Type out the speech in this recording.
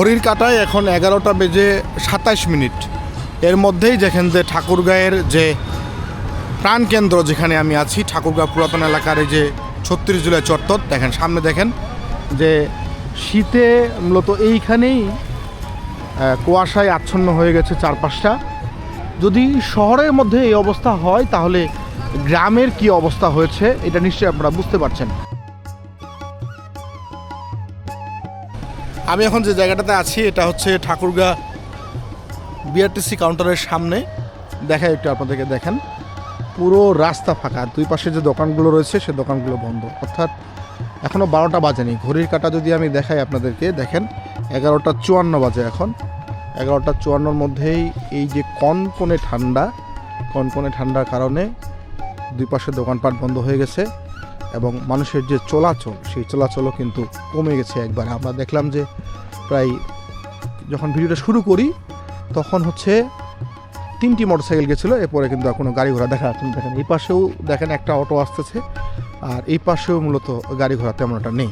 ঘড়ির কাটায় এখন এগারোটা বেজে সাতাইশ মিনিট। এর মধ্যেই যেখান যে ঠাকুরগাঁয়ের যে প্রাণকেন্দ্র যেখানে আমি আছি ঠাকুরগাঁ পুরাতন এলাকার যে ছত্রিশ জুলাই চত্বর, দেখেন সামনে দেখেন যে শীতে মূলত এইখানেই কুয়াশায় আচ্ছন্ন হয়ে গেছে চারপাশটা। যদি শহরের মধ্যে এই অবস্থা হয়, তাহলে গ্রামের কি অবস্থা হয়েছে, এটা নিশ্চয়ই আপনারা বুঝতে পারছেন। আমি এখন যে জায়গাটাতে আছি, এটা হচ্ছে ঠাকুরগা বিআরটিসি কাউন্টারের সামনে। দেখাই একটু আপনাদেরকে, দেখেন। পুরো রাস্তা ফাঁকা, দুই পাশে যে দোকানগুলো রয়েছে, সে দোকানগুলো বন্ধ। অর্থাৎ এখনও বারোটা বাজেনি। ঘড়ির কাটা যদি আমি দেখাই আপনাদেরকে, দেখেন, এগারোটা চুয়ান্ন বাজে এখন। এগারোটা চুয়ান্নর মধ্যেই এই যে কনকনে ঠান্ডা, কনকনে ঠান্ডার কারণে দুই পাশে দোকানপাট বন্ধ হয়ে গেছে। এবং মানুষের যে চলাচল, সেই চলাচলও কিন্তু কমে গেছে একবার। আমরা দেখলাম যে প্রায় যখন ভিডিওটা শুরু করি, তখন হচ্ছে তিনটি মোটর সাইকেল গেছিল, এরপরে কিন্তু আর কোনো গাড়ি ঘোড়া দেখা যাচ্ছে দেখেন, এই পাশেও দেখেন একটা অটো আসতেছে, আর এই পাশেও মূলত গাড়ি ঘোড়া তেমন একটা নেই।